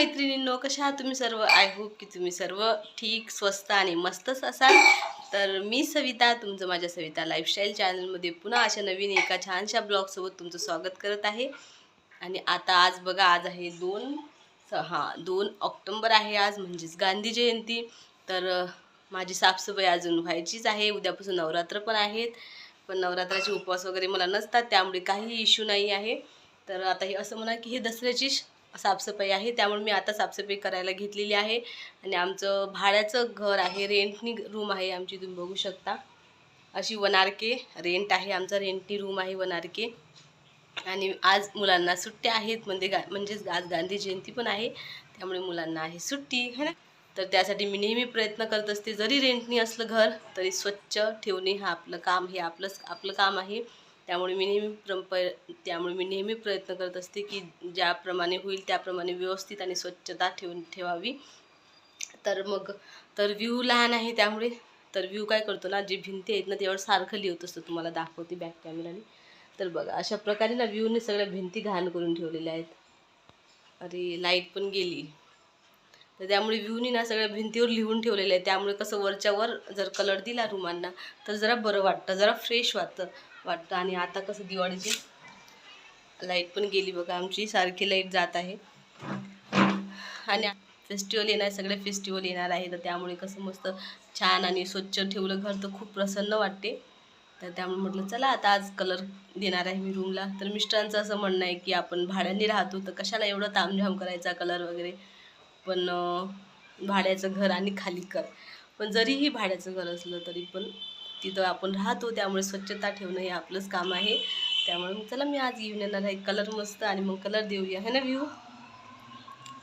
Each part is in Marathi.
मैत्रिणींनो कशा आहात तुम्ही सर्व? आय होप की तुम्ही सर्व ठीक स्वस्त आणि मस्तच असाल. तर मी सविता तुमचं माझ्या सविता लाईफस्टाईल चॅनलमध्ये पुन्हा अशा नवीन एका छानशा ब्लॉगसोबत तुमचं स्वागत करत आहे. आणि आता आज बघा आज आहे दोन हां दोन ऑक्टोंबर आहे आज म्हणजेच गांधी जयंती. तर माझी साफसफाई अजून व्हायचीच आहे. उद्यापासून नवरात्र पण आहेत. पण नवरात्राचे उपवास वगैरे मला नसतात त्यामुळे काही इश्यू नाही आहे. तर आता हे असं म्हणा की हे दसऱ्याची साफसफाई आहे. त्यामुळे मी आता साफसफाई करायला घेतलेली आहे. आणि आमचं भाड्याचं घर आहे. रेंटनी रूम आहे आमची तुम्ही बघू शकता. अशी वनारके रेंट आहे. आमचा रेंटनी रूम आहे वनारके. आणि आज मुलांना सुट्ट्या आहेत. म्हणजे गा म्हणजेच आज गांधी जयंती पण आहे. त्यामुळे मुलांना आहे सुट्टी है ना? तर त्यासाठी मी नेहमी प्रयत्न करत असते. जरी रेंटनी असलं घर तरी स्वच्छ ठेवणे हा आपलं काम हे आपलंच आपलं काम आहे. त्यामुळे मी नेहमी प्रम त्यामुळे मी नेहमी प्रयत्न करत असते की ज्याप्रमाणे होईल त्याप्रमाणे व्यवस्थित आणि स्वच्छता ठेवून ठेवावी. तर मग तर व्ह्यू लहान आहे त्यामुळे तर व्ह्यू काय करतो ना जे भिंती आहेत ना त्यावर सारखं लिहत असतो तुम्हाला दाखवते बॅक कॅमेराने तर बघा अशा प्रकारे ना व्ह्यूने सगळ्या भिंती घाण करून ठेवलेल्या आहेत. अरे लाइट पण गेली. तर त्यामुळे व्ह्यूनी ना सगळ्या भिंतीवर लिहून ठेवलेलं आहे त्यामुळे कसं वरच्या वर जर कलर दिला रुमांना तर जरा बरं वाटतं जरा फ्रेश वाटतं वाटतं. आणि आता कसं दिवाळीची लाइट पण गेली बघा आमची सारखी लाइट जात आहे. आणि फेस्टिवल येणार सगळे फेस्टिवल येणार आहे. तर त्यामुळे कसं मस्त छान आणि स्वच्छ ठेवलं घर तर खूप प्रसन्न वाटते. तर त्यामुळे म्हटलं चला आता आज कलर देणार आहे मी रूमला तर मिस्टरांचं असं म्हणणं आहे की आपण भाड्याने राहतो तर कशाला एवढं तामझाम करायचा कलर वगैरे? पण भाड्याचं घर आणि खाली कर. पण जरीही भाड्याचं घर असलं तरी पण तिथं आपण राहतो त्यामुळे स्वच्छता ठेवणं हे आपलंच काम आहे. त्यामुळे चला मी आज घेऊन येणार आहे. कलर मस्त आणि मग कलर देऊया. है ना व्ह्यू?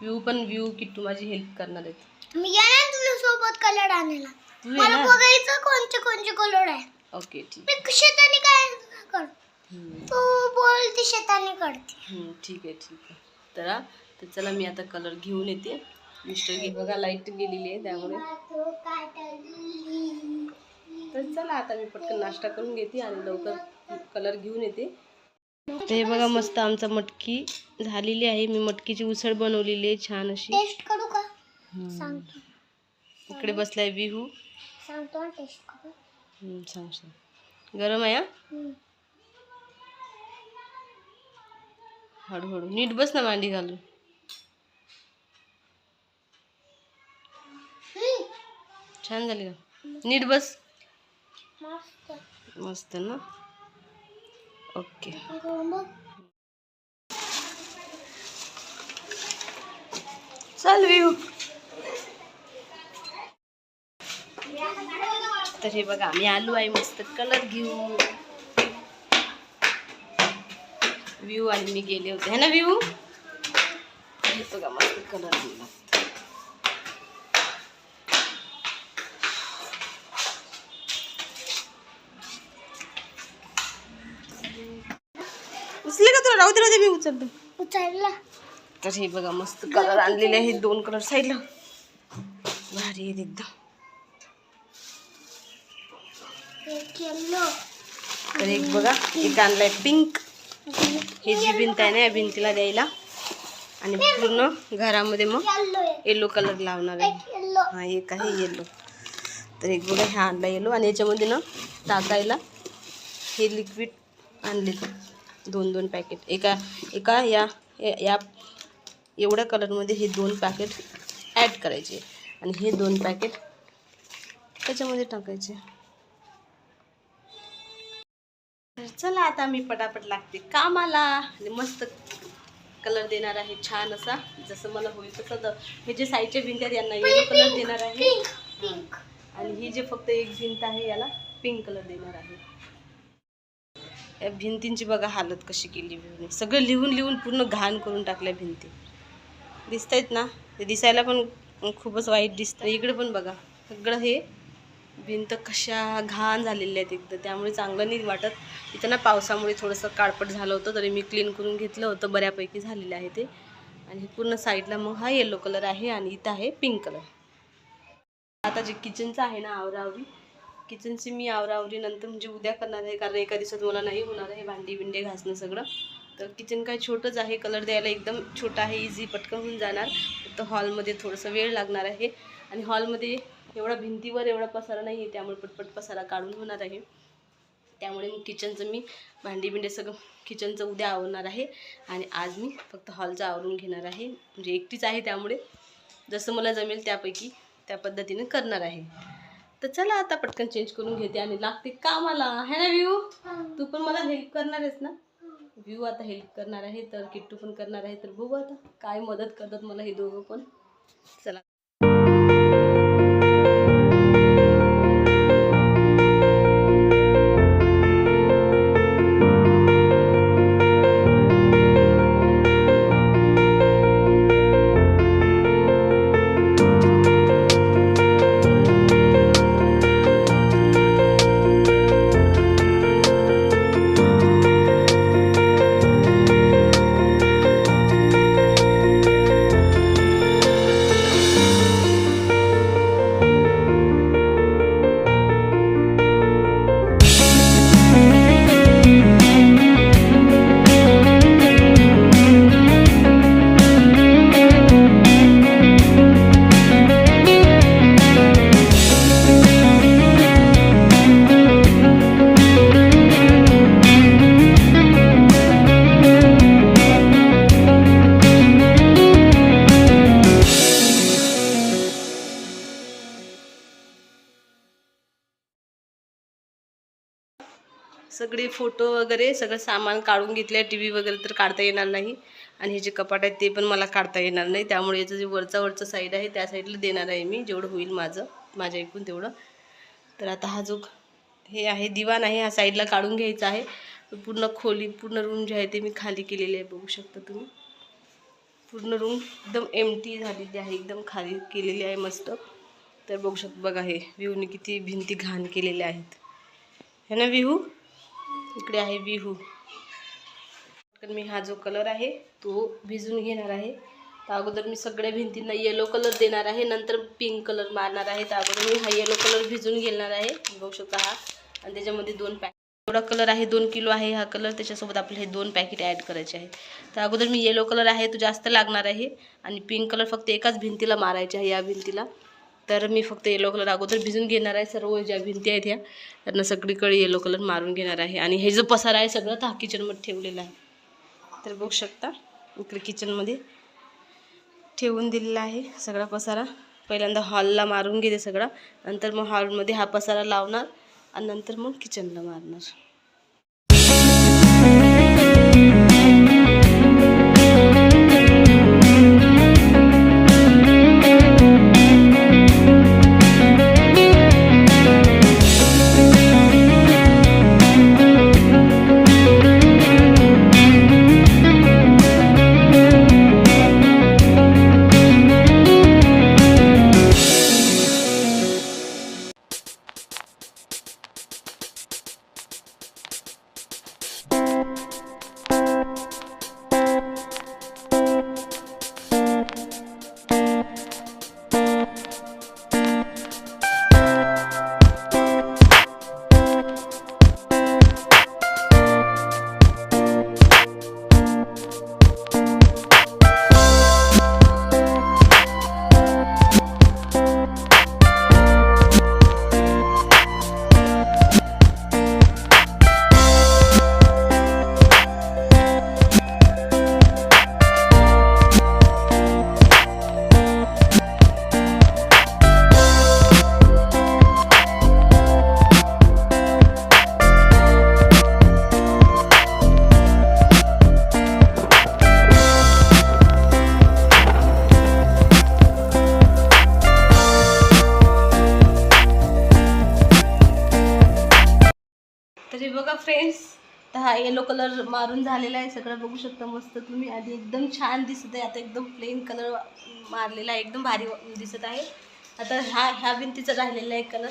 व्ह्यू पण व्ह्यू किट्टू माझी हेल्प करणार आहेत. मी येणार तुझ्या सोबत कलर आणायला. मला बघायचं कोणते कोणते कलर आहे. ओके ठीक. मी शेताने काय कर? तू बोलते शेताने करते. ठीक आहे ठीक आहे. तर तर चला मी आता कलर घेऊन येते. मिस्टर घे बघा लाइट गेलेली आहे त्यामुळे. तर चला आता मी पटकन नाश्ता करून घेते आणि लवकर कलर घेऊन येते. तर हे बघा मस्त आमचा मटकी झालेली आहे. मी मटकीची उसळ बनवलेली आहे छान अशी. टेस्ट करू का? हम्म. सांगतो. इकडे बसलाय विहू. सांगतो टेस्ट करू. हम्म, सांग सांग. गरम आहे हा? हळूहळू. नीट बस ना मांडी घालून. छान झाली का नीट बस. मस्त ना? ओके. चल व्यू तर हे बघा आम्ही आलो आहे मस्त कलर घेऊ व्यू आणि मी गेले होते. है ना व्यू हे बघा मस्त कलर घेऊ राहू दे राहू दे मी उचलतो. उचलला. तर हे बघा मस्त कलर आणलेले आहेत दोन कलर साईडला भारी आहेत एकदम. तर एक बघा एक आणलाय पिंक ही जी भिंत आहे ना या भिंतीला द्यायला. आणि पूर्ण घरामध्ये मग येलो कलर लावणार आहे. हा एक आहे येलो तर एक बघा हा आणला येलो आणि याच्यामध्ये ना टाकायला हे लिक्विड आणले दोन दोन पॅकेट एका एका या या- एवढ्या कलरमध्ये हे दोन पॅकेट ॲड करायचे. आणि हे दोन पॅकेट त्याच्यामध्ये टाकायचे. तर चला आता मी पटापट लागते कामाला. आणि मस्त कलर देणार आहे छान असा. जसं मला होईल तसं हे जे साईडचे भिंत आहेत यांना येलो कलर देणार आहे. आणि ही जे फक्त एक भिंत आहे याला पिंक कलर देणार आहे. या भिंतींची बघा हालत कशी केली भिंतीने सगळं लिहून लिहून पूर्ण घाण करून टाकल्या भिंती. दिसत आहेत ना? ते दिसायला पण खूपच वाईट दिसतं. इकडे पण बघा सगळं हे भिंत कशा घाण झालेल्या आहेत एकदा त्यामुळे चांगलं नाही वाटत. इथं ना पावसामुळे थोडंसं काळपट झालं होतं तरी मी क्लीन करून घेतलं होतं. बऱ्यापैकी झालेलं आहे ते. आणि पूर्ण साईडला मग हा येलो कलर आहे आणि इथं आहे पिंक कलर आता जे किचनचं आहे ना आवरावरी किचनची मी आवरावरी नंतर म्हणजे उद्या करणार आहे कारण एका दिवसात मला नाही होणार आहे भांडी बिंडे घासणं सगळं. तर किचन काय छोटंच आहे कलर द्यायला एकदम छोटं आहे इझी पटकन होऊन जाणार. फक्त हॉलमध्ये थोडंसं वेळ लागणार आहे. आणि हॉलमध्ये एवढा भिंतीवर एवढा पसारा नाही आहे त्यामुळे पटपट पसारा काढून होणार आहे. त्यामुळे मग किचनचं मी भांडी बिंडे सगळं किचनचं उद्या आवरणार आहे. आणि आज मी फक्त हॉलचं आवरून घेणार आहे. म्हणजे एकटीच आहे त्यामुळे जसं मला जमेल त्यापैकी त्या पद्धतीने करणार आहे. तर चला आता पटकन चेंज करून घेते आणि लागते कामाला. है ना व्यू तू पण मला हेल्प करणार आहेस ना? व्यू आता हेल्प करणार आहे तर किट्टू पण करणार आहे तर बघू आता काय मदत करतात मला हे दोघं पण. चला. सगळे फोटो वगैरे सगळं सामान काढून घेतलं टी व्ही वगैरे तर काढता येणार नाही. आणि हे जे कपाट आहेत ते पण मला काढता येणार नाही. त्यामुळे याचं जे वरचा वरचं साईड आहे त्या साईडला देणार आहे मी. जेवढं होईल माझं माझ्या ऐकून तेवढं. तर आता हा जो हे आहे दिवाण आहे हा साईडला काढून घ्यायचा आहे. पूर्ण खोली पूर्ण रूम जे आहे ते मी खाली केलेले आहे. बघू शकता तुम्ही. पूर्ण रूम एकदम एमटी झालेली आहे. एकदम खाली केलेली आहे मस्त. तर बघू शकता बघा हे विहूने किती भिंती घाण केलेल्या आहेत. है ना विहू? इकडे आहे विहू. कारण मी हा जो कलर आहे तो भिजून घेणार आहे. तर अगोदर मी सगळ्या भिंतींना येलो कलर देणार आहे. नंतर पिंक कलर मारणार आहे. तर अगोदर मी हा येलो कलर भिजून घेणार आहे. बघू शकता हा. आणि त्याच्यामध्ये दोन पॅक एवढा कलर आहे दोन किलो आहे हा कलर त्याच्यासोबत आपले हे दोन पॅकेट ॲड करायचे आहेत. तर अगोदर मी येलो कलर आहे तो जास्त लागणार आहे. आणि पिंक कलर फक्त एकाच भिंतीला मारायचे आहे या भिंतीला. तर मी फक्त येलो कलर अगोदर भिजून घेणार आहे. सर्व ज्या भिंती आहेत ह्या त्यांना सगळीकडे येलो कलर मारून घेणार आहे. आणि हे जो पसारा आहे सगळं तर हा किचनमध्ये ठेवलेला आहे. तर बघू शकता इकडे किचनमध्ये ठेवून दिलेला आहे सगळा पसारा. पहिल्यांदा हॉलला मारून घेते सगळा. नंतर मग हॉलमध्ये हा पसारा लावणार आणि नंतर मग किचनला मारणार. हा येलो कलर मारून झालेला आहे. सगळं बघू शकता मस्त तुम्ही. आधी एकदम छान दिसत आहे. आता एकदम प्लेन कलर मारलेला आहे. एकदम भारी दिसत आहे. आता ह्या ह्या भिंतीचा राहिलेला आहे कलर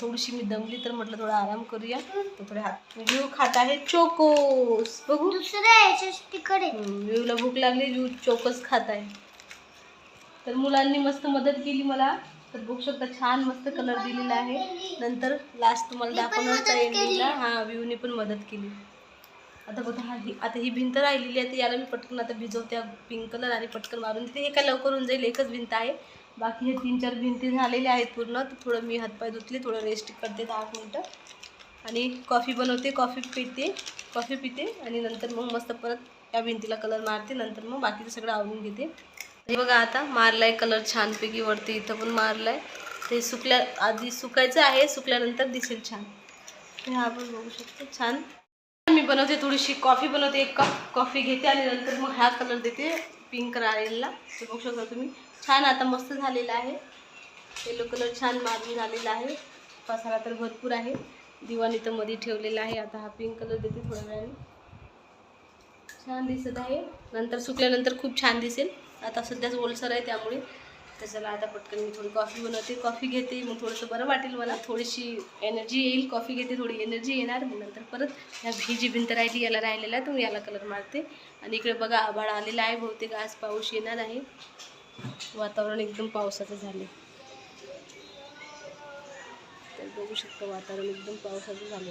थोडीशी मी दमली तर म्हटलं थोडा आराम करूया. तर थोडे हात जीव खात आहे. चोकोस. बघू. दुसऱ्या तिकडे. जीवला भूक लागली. जीव चोकोस खात आहे. तर मुलांनी मस्त मदत केली मला. तर बघू शकता छान मस्त कलर दिलेला आहे. नंतर लास्ट तुम्हाला दाखवणार. एंडिंगला हा व्ह्यूने पण मदत केली. आता बघा हा ही आता ही भिंत राहिलेली आहे तर याला मी पटकन आता भिजवते. पिंक कलर आणि पटकन मारून देते. हे काय लवकर होऊन जाईल एकच भिंत आहे. बाकी हे तीन चार भिंती झालेल्या आहेत पूर्ण. तर थोडं मी हातपाय धुतले थोडं रेस्ट करते दहा मिनटं. आणि कॉफी बनवते कॉफी पिते कॉफी पिते. आणि नंतर मग मस्त परत या भिंतीला कलर मारते. नंतर मग बाकीचं सगळं आवरून घेते. हे बघा आता मारलाय कलर छानपैकी वरती इथं पण मारलाय. ते सुकल्या आधी सुकायचं आहे सुकल्यानंतर दिसेल छान. हे हा आपण बघू शकतो छान. मी बनवते थोडीशी कॉफी बनवते एक कप कॉफी घेते आणि नंतर मग हा कलर देते पिंक राहिलेला ते बघू शकता तुम्ही. छान आता मस्त झालेला आहे. येलो कलर छान मारून आलेला आहे. पसारा तर भरपूर आहे. दिवाणी तर मध्ये ठेवलेला आहे. आता हा पिंक कलर देते थोड्या वेळाने. छान दिसत आहे. नंतर सुकल्यानंतर खूप छान दिसेल. आता सध्याच ओलसर आहे त्यामुळे. त्याच्याला आता पटकन मी थोडी कॉफी बनवते. कॉफी घेते मग थोडंसं बरं वाटेल मला. थोडीशी एनर्जी येईल. कॉफी घेते थोडी एनर्जी येणार. मग नंतर परत ह्या ही जी भिंत राहिली याला राहिलेला आहे तर मी याला कलर मारते. आणि इकडे बघा आभाळ आलेला आहे. बहुतेक आज पाऊस येणार आहे. वातावरण एकदम पावसाचं झाले तर बघू शकतो वातावरण एकदम पावसाचं झालं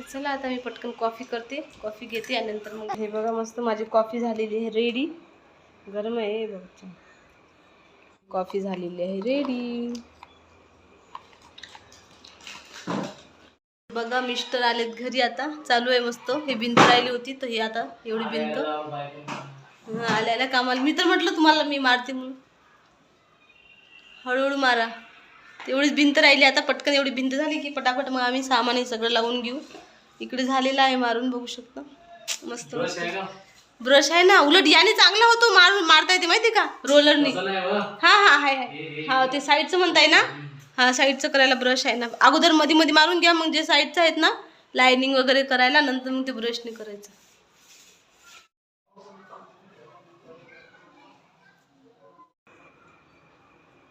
तर चला आता मी पटकन कॉफी करते. कॉफी घेते आणि नंतर मग हे बघा मस्त माझी कॉफी झालेली आहे रेडी गरम आहे हे बघ. कॉफी झालेली आहे रेडी बघा मिस्टर आलेत घरी आता. चालू आहे मस्त. हे भिंत राहिली होती तर ही आता एवढी भिंत. आल्या आल्या कामाला. मी तर म्हटलं तुम्हाला मी मारते म्हणून. हळूहळू मारा. तेवढीच भिंत राहिली आता. पटकन एवढी भिंत झाली की पटापट मग आम्ही सामान हे सगळं लावून घेऊ. इकडे झालेलं आहे मारून बघू शकता. मस्त ब्रश आहे ना उलट याने चांगला होतो मारून मारता येते माहिती का? रोलरने हा हा हाय हाय हा ते साईडचं म्हणताय ना? हा साईडचं करायला ब्रश आहे ना. अगोदरमध्ये मध्ये मारून घ्या मग जे साईडचं आहेत ना लायनिंग वगैरे करायला नंतर मग ते ब्रशने करायचं.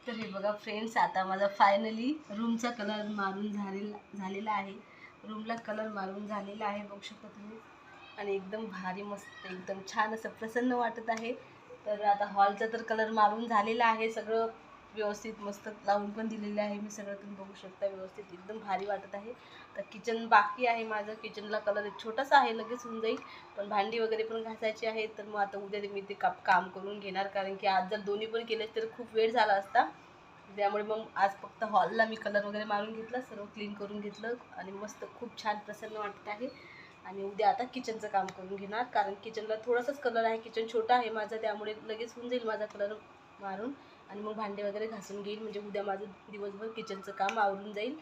तर हे बघा फ्रेंड्स आता माझा फायनली रूमचा कलर मारून झालेला झालेला आहे. रूमला कलर मारून झालेला आहे बघू शकता तुम्ही. आणि एकदम भारी मस्त एकदम छान असं प्रसन्न वाटत आहे. तर आता हॉलचा तर कलर मारून झालेला आहे सगळं व्यवस्थित मस्त लावून पण दिलेलं आहे. मी सगळं तुम्ही बघू शकता व्यवस्थित एकदम भारी वाटत आहे. तर किचन बाकी आहे माझं. किचनला कलर एक छोटासा आहे लगेच होऊन जाईल. पण भांडी वगैरे पण घासायची आहे तर मग आता उद्या मी ते का काम करून घेणार. कारण की आज जर दोन्ही पण केले तर खूप वेळ झाला असता. त्यामुळे मग आज फक्त हॉलला मी कलर वगैरे मारून घेतला सर्व क्लीन करून घेतलं आणि मस्त खूप छान प्रसन्न वाटत आहे. आणि उद्या आता किचनचं काम करून घेणार कारण किचनला थोडासाच कलर आहे किचन छोटा आहे माझा त्यामुळे लगेच होऊन जाईल माझा कलर मारून. आणि मग भांडे वगैरे घासून घेईल म्हणजे उद्या माझं दिवसभर किचनचं काम आवरून जाईल.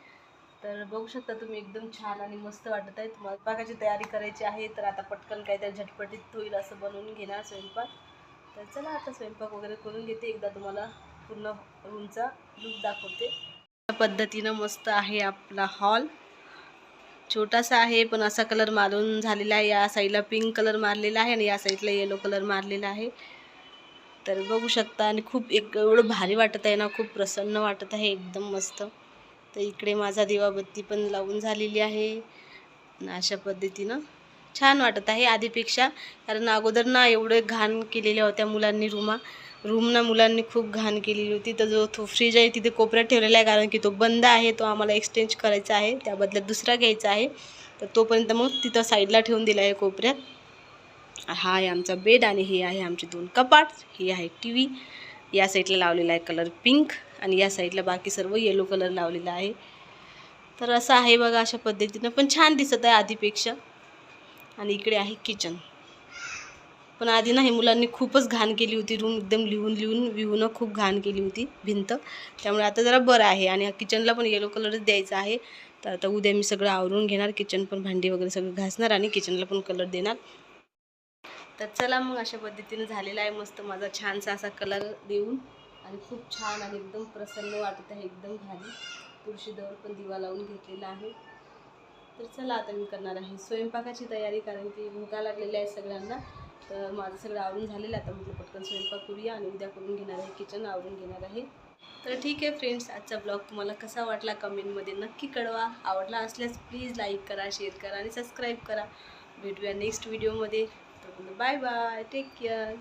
तर बघू शकता तुम्ही एकदम छान आणि मस्त वाटत आहे. तुम्हाला स्वयंपाकाची तयारी करायची आहे तर आता पटकन काहीतरी झटपटीत होईल असं बनवून घेणार स्वयंपाक. तर चला आता स्वयंपाक वगैरे करून घेते एकदा तुम्हाला पूर्ण रूमचा लुक दाखवते. या पद्धतीनं मस्त आहे आपला हॉल छोटासा आहे पण असा कलर मारून झालेला आहे. या साईडला पिंक कलर मारलेला आहे आणि या साईडला येलो कलर मारलेला आहे. तर बघू शकता आणि खूप एक एवढं भारी वाटत आहे ना खूप प्रसन्न वाटत आहे एकदम मस्त. तर इकडे माझा दिवाबत्ती पण लावून झालेली आहे. अशा पद्धतीनं छान वाटत आहे आधीपेक्षा. कारण अगोदर ना एवढे घाण केलेल्या होत्या मुलांनी रूमा. रूम ना मुलांनी खूप घाण केलेली होती. तर जो तो फ्रीज आहे तिथे कोपऱ्यात ठेवलेला आहे कारण की तो बंद आहे. तो आम्हाला एक्सचेंज करायचा आहे. त्या बदल्यात दुसरा घ्यायचा आहे. तर तोपर्यंत मग तिथं साईडला ठेवून दिला आहे कोपऱ्यात. हा आहे आमचा बेड आणि हे आहे आमचे दोन कपाट. हे आहे टी व्ही या साईडला लावलेला आहे कलर पिंक आणि या साईडला बाकी सर्व येलो कलर लावलेला आहे. तर असं आहे बघा अशा पद्धतीनं. पण छान दिसत आहे आधीपेक्षा. आणि इकडे आहे किचन पण आधी ना हे मुलांनी खूपच घाण केली होती रूम एकदम लिहून लिहून लिहून खूप घाण केली होती भिंत. त्यामुळे आता जरा बरं आहे आणि किचनला पण येलो कलरच द्यायचा आहे. तर आता उद्या मी सगळं आवरून घेणार किचन पण भांडी वगैरे सगळं घासणार आणि किचनला पण कलर देणार. तर चला मग अशा पद्धतीने झालेला आहे मस्त माझा छानसा असा कलर देऊन. आणि खूप छान आणि एकदम प्रसन्न वाटत आहे एकदम भारी. तुळशीजवळ पण दिवा लावून घेतलेला आहे. तर चला आता मी करणार आहे स्वयंपाकाची तयारी कारण की भूका लागलेल्या आहे सगळ्यांना. तर माझं सगळं आवरून झालेलं आता म्हटलं पटकन स्वयंपाक करूया आणि उद्या करून घेणार आहे किचन आवरून घेणार आहे. तर ठीक आहे फ्रेंड्स आजचा ब्लॉग तुम्हाला कसा वाटला कमेंटमध्ये नक्की कळवा. आवडला असल्यास प्लीज लाईक करा शेअर करा आणि सबस्क्राईब करा. भेटूया नेक्स्ट व्हिडिओमध्ये तर बाय बाय टेक केअर